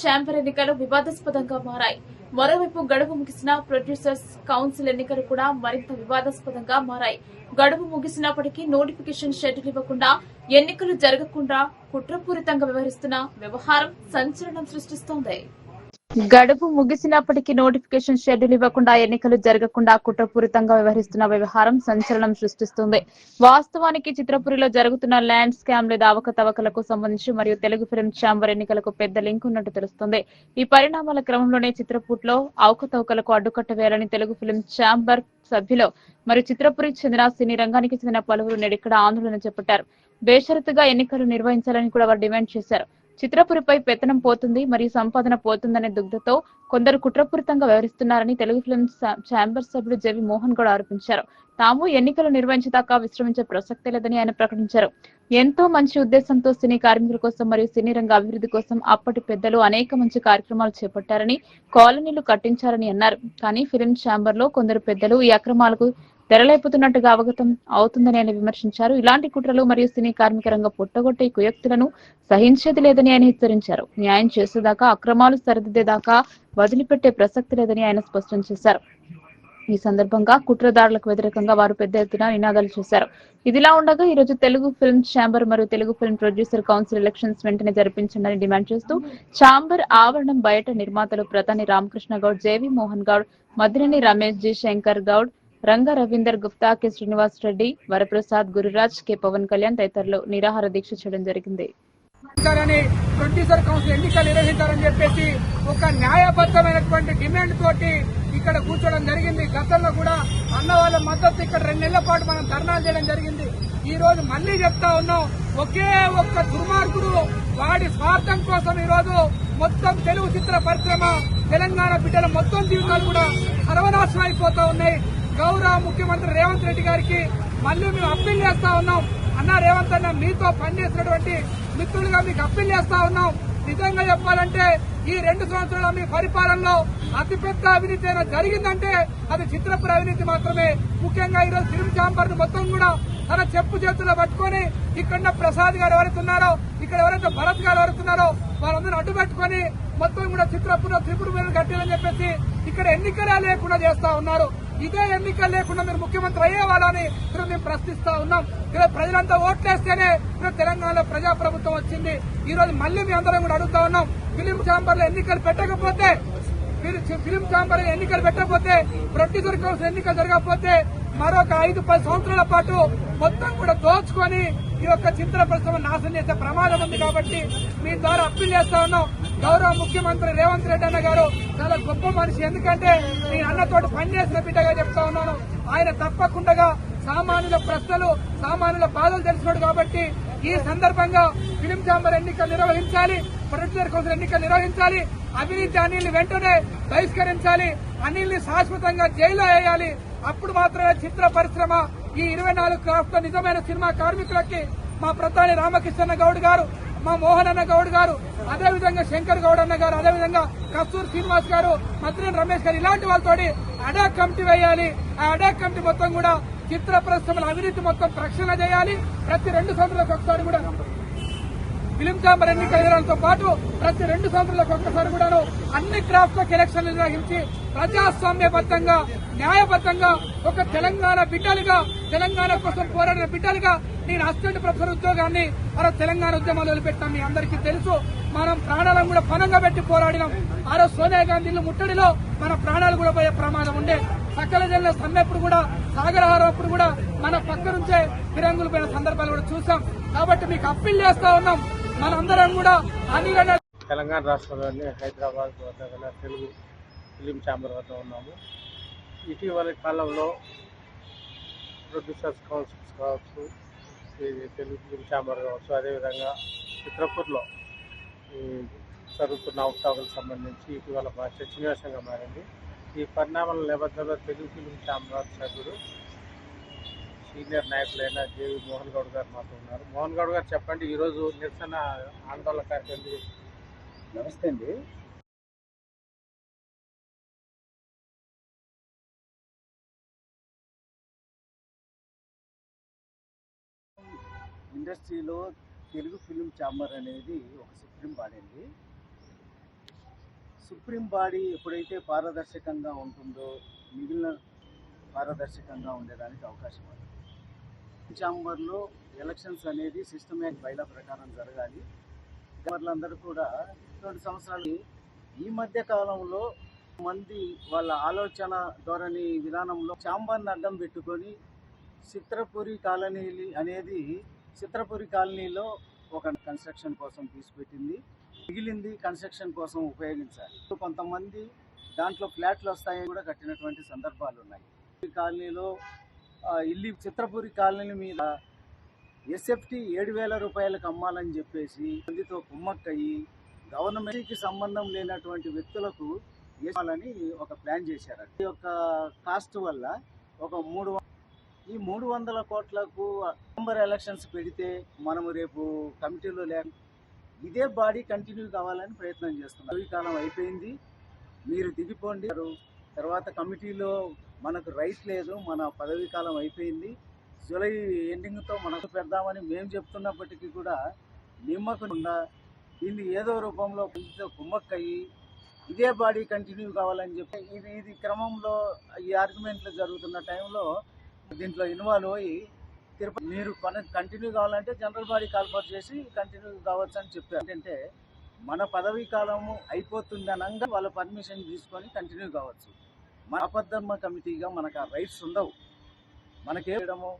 Chamber ఎన్నికలు వివాదాస్పదంగా మారాయి. మరోవైపు గడువు ముగిసిన ప్రొడ్యూసర్స్ కౌన్సిల్ ఎన్నికలు కూడా మరింత వివాదాస్పదంగా మారాయి. గడువు ముగిసినప్పటికీ నోటిఫికేషన్ షెడ్యూల్ ఇవ్వకుండా ఎన్నికలు జరగకుండా కుట్రపూరితంగా వ్యవహరిస్తున్న వ్యవహారం సంచలనం సృష్టిస్తోంది. గడువు ముగిసినప్పటికీ నోటిఫికేషన్ షెడ్యూల్ ఇవ్వకుండా ఎన్నికలు జరగకుండా కుట్రపూరితంగా వ్యవహరిస్తున్న వ్యవహారం సంచలనం సృష్టిస్తుంది. వాస్తవానికి చిత్రపురిలో జరుగుతున్న ల్యాండ్ స్కామ్ లేదా అవకతవకలకు సంబంధించి మరియు తెలుగు ఫిల్మ్ ఛాంబర్ ఎన్నికలకు పెద్ద లింక్ ఉన్నట్టు తెలుస్తుంది. ఈ పరిణామాల క్రమంలోనే చిత్రపూట్లో అవకతవకలకు అడ్డుకట్ట వేయాలని తెలుగు ఫిల్మ్ ఛాంబర్ సభ్యులు మరియు చిత్రపురికి చెందిన సినీ రంగానికి చెందిన పలువురు నేడు ఇక్కడ ఆందోళన చేపట్టారు. బేషరతుగా ఎన్నికలు నిర్వహించాలని కూడా వారు డిమాండ్ చేశారు. చిత్రపురిపై పెత్తనం పోతుంది మరియు సంపాదన పోతుందనే దుగ్ధతో కొందరు కుట్రపూరితంగా వ్యవహరిస్తున్నారని తెలుగు ఫిల్మ్ ఛాంబర్ సభ్యుడు జెవి మోహన్ గౌడ్ ఆరోపించారు. తాము ఎన్నికలు నిర్వహించేదాకా విశ్రమించే ప్రసక్తే లేదని ఆయన ప్రకటించారు. ఎంతో మంచి ఉద్దేశంతో సినీ కార్మికుల కోసం మరియు సినీ రంగ అభివృద్ధి కోసం అప్పటి పెద్దలు అనేక మంచి కార్యక్రమాలు చేపట్టారని కాలనీలు కట్టించారని అన్నారు. కానీ ఫిల్మ్ ఛాంబర్లో కొందరు పెద్దలు ఈ అక్రమాలకు తెరలేపుతున్నట్టుగా అవగతం అవుతుందని ఆయన విమర్శించారు. ఇలాంటి కుట్రలు మరియు సినీ కార్మిక రంగ పుట్టగొట్టే కుయక్తులను సహించేది లేదని ఆయన హెచ్చరించారు. న్యాయం చేసేదాకా అక్రమాలు సరిదిద్దేదాకా వదిలిపెట్టే ప్రసక్తి లేదని ఆయన స్పష్టం చేశారు. ఈ సందర్భంగా కుట్రదారులకు వ్యతిరేకంగా వారు పెద్ద ఎత్తున నినాదాలు చేశారు. ఇదిలా ఉండగా ఈ రోజు తెలుగు ఫిల్మ్ ఛాంబర్ మరియు Telugu film producer council elections వెంటనే జరిపించండి డిమాండ్ చేస్తూ ఛాంబర్ ఆవరణం బయట నిర్మాతలు Pratani Ramakrishna Goud JV Mohan Goud Madineni Ramesh G Shankar Goud Ranga Ravinder Gupta K. Srinivas Reddy Varaprasad Gururaj K. Pawan Kalyan తదితరులు నిరాహార దీక్ష చేయడం జరిగింది. ప్రొడ్యూసర్ కౌన్సిల్ ఎన్నికలు నిర్వహించాలని చెప్పేసి ఒక న్యాయబద్దమైనటువంటి డిమాండ్ తోటి ఇక్కడ కూర్చోవడం జరిగింది. గతంలో కూడా అన్న వాళ్ళ మద్దతు ఇక్కడ రెండు నెలల పాటు మనం ధర్నాలు చేయడం జరిగింది. ఈ రోజు మళ్ళీ చెప్తా ఉన్నాం ఒకే ఒక్క దుర్మార్గుడు వాడి స్వార్థం కోసం ఈ రోజు మొత్తం తెలుగు చిత్ర పరిశ్రమ తెలంగాణ బిడ్డల మొత్తం జీవితాలు కూడా సర్వనాశనం అయిపోతా ఉన్నాయి. గౌరవ ముఖ్యమంత్రి రేవంత్ రెడ్డి గారికి మళ్ళీ మేము అప్పీల్ చేస్తా ఉన్నాం. అన్న రేవంత్ అన్న మీతో పనిచేసినటువంటి మిత్రులుగా మీకు అప్పీల్ చేస్తా ఉన్నాం. నిజంగా చెప్పాలంటే ఈ రెండు సంవత్సరాల మీ పరిపాలనలో అతిపెద్ద అవినీతి అయినా జరిగిందంటే అది చిత్రపుర అవినీతి మాత్రమే. ముఖ్యంగా ఈరోజు సిరిమి ఛాంబర్ మొత్తం కూడా తన చెప్పు చేతుల్లో పట్టుకొని ఇక్కడ ప్రసాద్ గారు ఎవరైతున్నారో ఇక్కడ ఎవరైతే భరత్ గారు ఎవరైతే వాళ్ళందరూ అడ్డుపెట్టుకుని మొత్తం కూడా చిత్రపుర త్రిపుర మీద కట్టాలని చెప్పేసి ఇక్కడ ఎన్నికలే లేకుండా చేస్తా ఉన్నారు. ఇదే ఎన్నికలు లేకుండా మీరు ముఖ్యమంత్రి అయ్యేవాళ్ళని మేము ప్రశ్నిస్తా ఉన్నాం. ఇలా ప్రజలంతా ఓట్లేస్తేనే ఈరోజు తెలంగాణలో ప్రజాప్రభుత్వం వచ్చింది. ఈ రోజు మళ్ళీ మీ అందరం కూడా అడుగుతా ఉన్నాం. ఫిలిం ఛాంబర్లో ఎన్నికలు పెట్టకపోతే మీరు ఫిలిం ఛాంబర్ ఎన్నికలు పెట్టకపోతే ప్రొడ్యూసర్ కౌన్సిల్ ఎన్నికలు జరగకపోతే మరొక ఐదు పది సంవత్సరాల పాటు మొత్తం కూడా దోచుకొని ఈ యొక్క చిత్ర పరిశ్రమ నాశనం చేసే ప్రమాదం ఉంది కాబట్టి మీ ద్వారా అప్పీల్ చేస్తా ఉన్నాం. గౌరవ ముఖ్యమంత్రి రేవంత్ రెడ్డి అన్న గారు చాలా గొప్ప మనిషి. ఎందుకంటే నేను అన్నతోటి పనిచేసిన బిడ్డగా చెప్తా ఉన్నాను. ఆయన తప్పకుండా సామాన్యుల ప్రశ్నలు సామాన్యుల బాధలు తెలిసినాడు కాబట్టి ఈ సందర్భంగా ఫిలిం ఛాంబర్ ఎన్నికలు నిర్వహించాలి ప్రొడ్యూసర్ కౌన్సిల్ ఎన్నికలు నిర్వహించాలి. అవినీతి అనిల్ని వెంటనే బహిష్కరించాలి. అనిల్ని శాశ్వతంగా జైల్లో వేయాలి. అప్పుడు మాత్రమే చిత్ర పరిశ్రమ ఈ ఇరవై నాలుగు క్రాఫ్ట్ నిజమైన సినిమా కార్మికులకి మా ప్రధాని రామకృష్ణ గౌడ్ గారు మా మోహన్ అన్న గౌడ్ గారు అదేవిధంగా శంకర్ గౌడ్ అన్న గారు అదేవిధంగా కస్తూర్ శ్రీనివాస్ గారు మంత్రి రమేష్ గారు ఇలాంటి వాళ్ళతోటి అడాక్ కమిటీ వేయాలి. ఆ అడాక్ కమిటీ మొత్తం కూడా చిత్ర పరిశ్రమల అవినీతి మొత్తం రక్షణ చేయాలి. ప్రతి రెండు సంవత్సరాలకు ఒకసారి కూడా ఫిలిం ఛాంబర్ ఎన్నికల వివరాలతో పాటు ప్రతి రెండు సంవత్సరాలకు ఒక్కసారి కూడాను అన్ని క్రాఫ్ట్లకు ఎలక్షన్లు నిర్వహించి ప్రజాస్వామ్యబద్దంగా న్యాయబద్దంగా ఒక తెలంగాణ బిడ్డలుగా తెలంగాణ కోసం పోరాడిన బిడ్డలుగా నేను అసిస్టెంట్ ప్రొఫెసర్ ఉద్యోగాన్ని మన తెలంగాణ ఉద్యమాలు వదిలిపెట్టాం మీ అందరికీ తెలుసు మనం ప్రాణాలను కూడా పనంగా పెట్టి పోరాడినాం. ఆ రోజు సోనియా గాంధీలు ముట్టడిలో మన ప్రాణాలు కూడా పోయే ప్రమాదం ఉండే. సకల జిల్లా సమ్మెప్పుడు కూడా సాగరహారప్పుడు కూడా మన పక్క నుంచే ఫిరంగులు పోయిన సందర్భాలు కూడా చూసాం. కాబట్టి మీకు అప్పీల్ చేస్తా ఉన్నాం. మనందరం కూడా అన్ని తెలంగాణ రాష్ట్రంలోని హైదరాబాద్ వద్ద తెలుగు ఫిలిం ఛాంబర్ వద్ద ఉన్నాము. ఇటీవల కాలంలో ప్రొడ్యూసర్స్ కౌన్సిల్స్ కావచ్చు తెలుగు ఫిలిం ఛాంబర్ కావచ్చు అదేవిధంగా చిత్రపూర్లో ఈ జరుగుతున్న అవకాశాలకు సంబంధించి ఇటీవల బాగా చర్చనీయాంశంగా మారింది. ఈ పరిణామాల నేపథ్యంలో తెలుగు ఫిలిం ఛాంబర్ సభ్యుడు సీనియర్ నాయకులైన జేవి మోహన్ గౌడ్ గారు మాతో ఉన్నారు. మోహన్ గౌడ్ గారు చెప్పండి ఈరోజు నిరసన ఆందోళన కార్యక్రమం నమస్తే అండి. ఇండస్ట్రీలో తెలుగు ఫిలిం ఛాంబర్ అనేది ఒక సుప్రీం బాడీ అండి. సుప్రీం బాడీ ఎప్పుడైతే పారదర్శకంగా ఉంటుందో మిగిలిన పారదర్శకంగా ఉండేదానికి అవకాశం ఉంది. ఛాంబర్లో ఎలక్షన్స్ అనేది సిస్టమేటిక్ బైలా ప్రకారం జరగాలి. గవర్నర్లందరూ కూడా రెండు సంవత్సరాలు ఈ మధ్య కాలంలో మంది వాళ్ళ ఆలోచన ధోరణి విధానంలో చాంబర్ని అడ్డం పెట్టుకొని చిత్రపురి కాలనీ అనేది చిత్రపురి కాలనీలో ఒక కన్స్ట్రక్షన్ కోసం తీసుపెట్టింది. మిగిలింది కన్స్ట్రక్షన్ కోసం ఉపయోగించాలి. కొంతమంది దాంట్లో ఫ్లాట్లు వస్తాయని కూడా కట్టినటువంటి సందర్భాలు ఉన్నాయి. ఈ కాలనీలో ఇల్లి చిత్రపురి కాలనీ మీద ఎస్ఎఫ్టీ ఏడు వేల రూపాయలకు అమ్మాలని చెప్పేసి మందితో కుమ్మక్కయ్యి గవర్నమెంట్కి సంబంధం లేనటువంటి వ్యక్తులకు ఇవ్వాలని ఒక ప్లాన్ చేశారు ఈ యొక్క కాస్ట్ వల్ల ఒక మూడు ఈ మూడు వందల కోట్లకు నవంబర్ ఎలక్షన్స్ పెడితే మనము రేపు కమిటీలో లేక ఇదే బాడీ కంటిన్యూ కావాలని ప్రయత్నం చేస్తున్నారు ఈ కాలం అయిపోయింది. మీరు దిగిపోండి. తర్వాత కమిటీలో మనకు రైట్ లేదు మన పదవీ కాలం అయిపోయింది. జూలై ఎండింగ్తో మనకు పెడదామని మేము చెప్తున్నప్పటికీ కూడా నిమ్మకుండా దీన్ని ఏదో రూపంలో కొంచెం కుమ్మక్కయ్యి ఇదే బాడీ కంటిన్యూ కావాలని చెప్పి ఇది ఇది క్రమంలో ఈ ఆర్గ్యుమెంట్లు జరుగుతున్న టైంలో దీంట్లో ఇన్వాల్వ్ అయ్యి తిరుపతి మీరు కంటిన్యూ కావాలంటే జనరల్ బాడీ కాల్ఫర్ చేసి కంటిన్యూ కావచ్చు అని చెప్పారు. ఏంటంటే మన పదవీ కాలము అయిపోతుంది అనగా వాళ్ళ పర్మిషన్ తీసుకొని కంటిన్యూ కావచ్చు. మన కమిటీగా మనకు ఆ రైట్స్ ఉండవు. మనకేయడము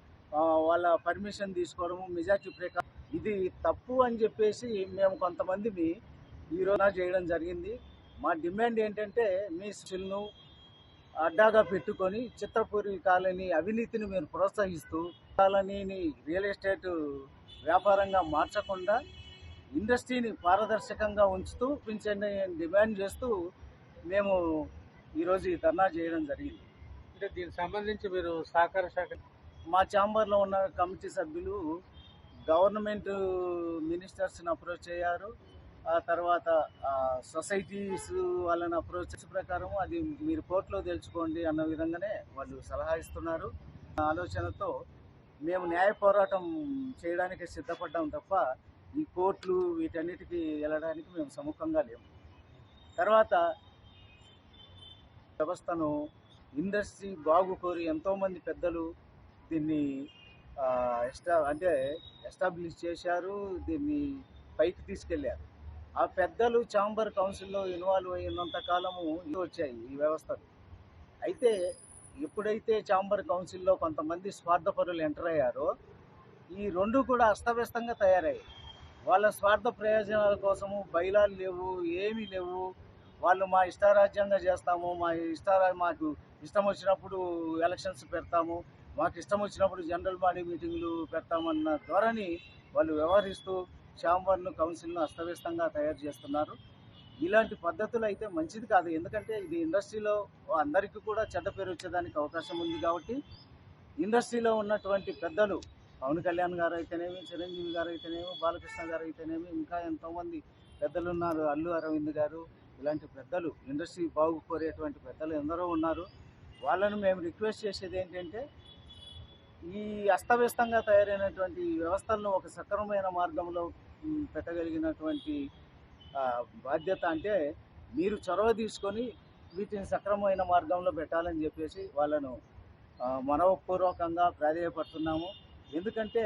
వాళ్ళ పర్మిషన్ తీసుకోవడము మెజార్టీ ప్రకారం ఇది తప్పు అని చెప్పేసి మేము కొంతమంది ఈరోజు చేయడం జరిగింది. మా డిమాండ్ ఏంటంటే మీ స్టిల్ను అడ్డాగా పెట్టుకొని చిత్రపూరి కాలనీ అవినీతిని మీరు ప్రోత్సహిస్తూ కాలనీని రియల్ ఎస్టేట్ వ్యాపారంగా మార్చకుండా ఇండస్ట్రీని పారదర్శకంగా ఉంచుతూ పెంచండి డిమాండ్ చేస్తూ మేము ఈరోజు ఈ ధర్నా చేయడం జరిగింది. అంటే దీనికి సంబంధించి మీరు సహకార శాఖ మా ఛాంబర్లో ఉన్న కమిటీ సభ్యులు గవర్నమెంట్ మినిస్టర్స్ని అప్రోచ్ అయ్యారు. ఆ తర్వాత సొసైటీస్ వాళ్ళని అప్రోచ్ ప్రకారం అది మీరు కోర్టులో తెలుసుకోండి అన్న విధంగానే వాళ్ళు సలహా ఇస్తున్నారు. ఆలోచనతో మేము న్యాయ పోరాటం చేయడానికి సిద్ధపడ్డాం తప్ప ఈ కోర్టులు వీటన్నిటికీ వెళ్ళడానికి మేము సముఖంగా లేము. తర్వాత వ్యవస్థను ఇండస్ట్రీ బాగు కోరి ఎంతోమంది పెద్దలు దీన్ని ఎస్టా అంటే ఎస్టాబ్లిష్ చేశారు దీన్ని పైకి తీసుకెళ్ళారు. ఆ పెద్దలు ఛాంబర్ కౌన్సిల్లో ఇన్వాల్వ్ అయినంత కాలము వచ్చాయి ఈ వ్యవస్థలు. అయితే ఎప్పుడైతే ఛాంబర్ కౌన్సిల్లో కొంతమంది స్వార్థపరులు ఎంటర్ అయ్యారో ఈ రెండు కూడా అస్తవ్యస్తంగా తయారయ్యాయి. వాళ్ళ స్వార్థ ప్రయోజనాల కోసము బయలాలు లేవు ఏమీ లేవు వాళ్ళు మా ఇష్టారాజ్యంగా చేస్తాము మా ఇష్టారా మాకు ఇష్టం వచ్చినప్పుడు ఎలక్షన్స్ పెడతాము మాకు ఇష్టం వచ్చినప్పుడు జనరల్ బాడీ మీటింగ్లు పెడతామన్న ధోరణి వాళ్ళు వ్యవహరిస్తూ ఛాంబర్ను కౌన్సిల్ను అస్తవ్యస్తంగా తయారు చేస్తున్నారు. ఇలాంటి పద్ధతులు అయితే మంచిది కాదు. ఎందుకంటే ఇది ఇండస్ట్రీలో అందరికీ కూడా చెడ్డ పేరు వచ్చేదానికి అవకాశం ఉంది కాబట్టి ఇండస్ట్రీలో ఉన్నటువంటి పెద్దలు పవన్ కళ్యాణ్ గారు అయితేనేమి చిరంజీవి గారు అయితేనేమి బాలకృష్ణ గారు అయితేనేమి ఇంకా ఎంతోమంది పెద్దలు ఉన్నారు. అల్లు అరవింద్ గారు ఇలాంటి పెద్దలు ఇండస్ట్రీ బాగుకోరేటువంటి పెద్దలు ఎందరో ఉన్నారు. వాళ్ళను మేము రిక్వెస్ట్ చేసేది ఏంటంటే ఈ అస్తవ్యస్తంగా తయారైనటువంటి వ్యవస్థలను ఒక సక్రమమైన మార్గంలో పెట్టగలిగినటువంటి బాధ్యత అంటే మీరు చొరవ తీసుకొని వీటిని సక్రమమైన మార్గంలో పెట్టాలని చెప్పేసి వాళ్ళను మనవపూర్వకంగా ప్రాధేయపడుతున్నాము. ఎందుకంటే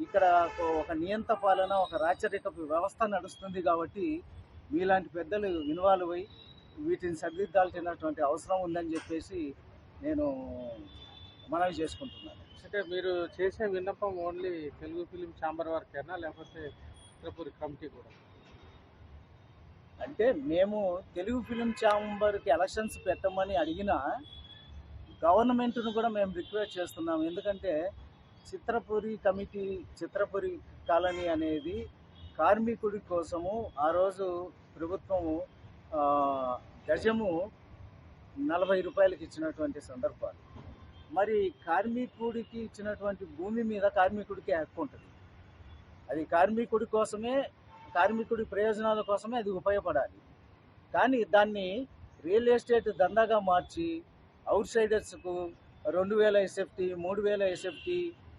ఇక్కడ ఒక- ఒక నియంత పాలన ఒక రాచరికపు వ్యవస్థ నడుస్తుంది కాబట్టి మీలాంటి పెద్దలు ఇన్వాల్వ్ అయ్యి వీటిని సరిదిద్దాల్సినటువంటి అవసరం ఉందని చెప్పేసి నేను మనవి చేసుకుంటున్నాను. అంటే మీరు చేసే విన్నపం ఓన్లీ తెలుగు ఫిలిం ఛాంబర్ వరకేనా? లేకపోతే చిత్రపూరి కమిటీ కూడా? అంటే మేము తెలుగు ఫిలిం ఛాంబర్కి ఎలక్షన్స్ పెట్టమని అడిగినా గవర్నమెంట్ను కూడా మేము రిక్వెస్ట్ చేస్తున్నాం ఎందుకంటే చిత్రపురి కమిటీ చిత్రపురి కాలనీ అనేది కార్మికుడి కోసము ఆ రోజు ప్రభుత్వము గజము నలభై రూపాయలకి ఇచ్చినటువంటి సందర్భాలు. మరి కార్మికుడికి ఇచ్చినటువంటి భూమి మీద కార్మికుడికి హక్కు ఉంటుంది. అది కార్మికుడి కోసమే కార్మికుడి ప్రయోజనాల కోసమే అది ఉపయోగపడాలి. కానీ దాన్ని రియల్ ఎస్టేట్ దందాగా మార్చి అవుట్ సైడర్స్కు రెండు వేల ఎస్ఎఫ్టీ మూడు వేల ఎస్ఎఫ్టీ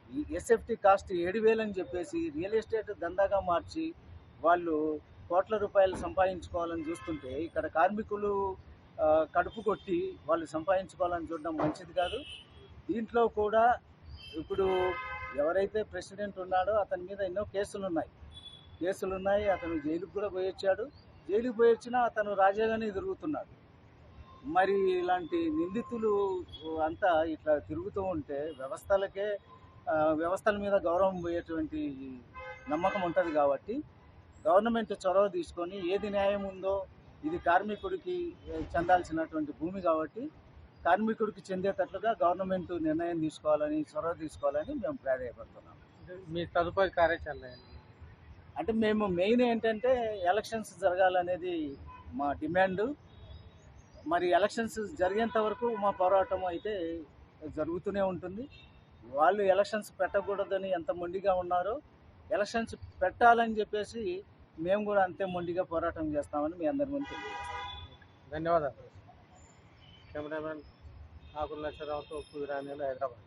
ఈ ఎస్ఎఫ్టీ కాస్ట్ ఏడు అని చెప్పేసి రియల్ ఎస్టేట్ దందాగా మార్చి వాళ్ళు కోట్ల రూపాయలు సంపాదించుకోవాలని చూస్తుంటే ఇక్కడ కార్మికులు కడుపు కొట్టి వాళ్ళు సంపాదించుకోవాలని చూడడం మంచిది కాదు. దీంట్లో కూడా ఇప్పుడు ఎవరైతే ప్రెసిడెంట్ ఉన్నాడో అతని మీద ఎన్నో కేసులు ఉన్నాయి కేసులు ఉన్నాయి అతను జైలుకు కూడా పోయొచ్చాడు జైలుకు పోయొచ్చినా అతను రాజాగానే తిరుగుతున్నాడు. మరి ఇలాంటి నిందితులు అంతా ఇట్లా తిరుగుతూ ఉంటే వ్యవస్థలకే వ్యవస్థల మీద గౌరవం పోయేటువంటి నమ్మకం ఉంటుంది కాబట్టి గవర్నమెంట్ చొరవ తీసుకొని ఏది న్యాయం ఉందో ఇది కార్మికుడికి చెందాల్సినటువంటి భూమి కాబట్టి కార్మికుడికి చెందేటట్లుగా గవర్నమెంట్ నిర్ణయం తీసుకోవాలని చొరవ తీసుకోవాలని మేము ప్రాధాన్యపడుతున్నాం మీ తదుపరి కార్యాచరణ? అంటే మేము మెయిన్ ఏంటంటే ఎలక్షన్స్ జరగాలనేది మా డిమాండ్. మరి ఎలక్షన్స్ జరిగేంత వరకు మా పోరాటం అయితే జరుగుతూనే ఉంటుంది. వాళ్ళు ఎలక్షన్స్ పెట్టకూడదని ఎంత మొండిగా ఉన్నారో ఎలక్షన్స్ పెట్టాలని చెప్పేసి మేము కూడా అంతే మొండిగా పోరాటం చేస్తామని మీ అందరి ముందు ధన్యవాదాలు. కెమెరామెన్ ఆకుల నచ్చరావుతో హైదరాబాద్.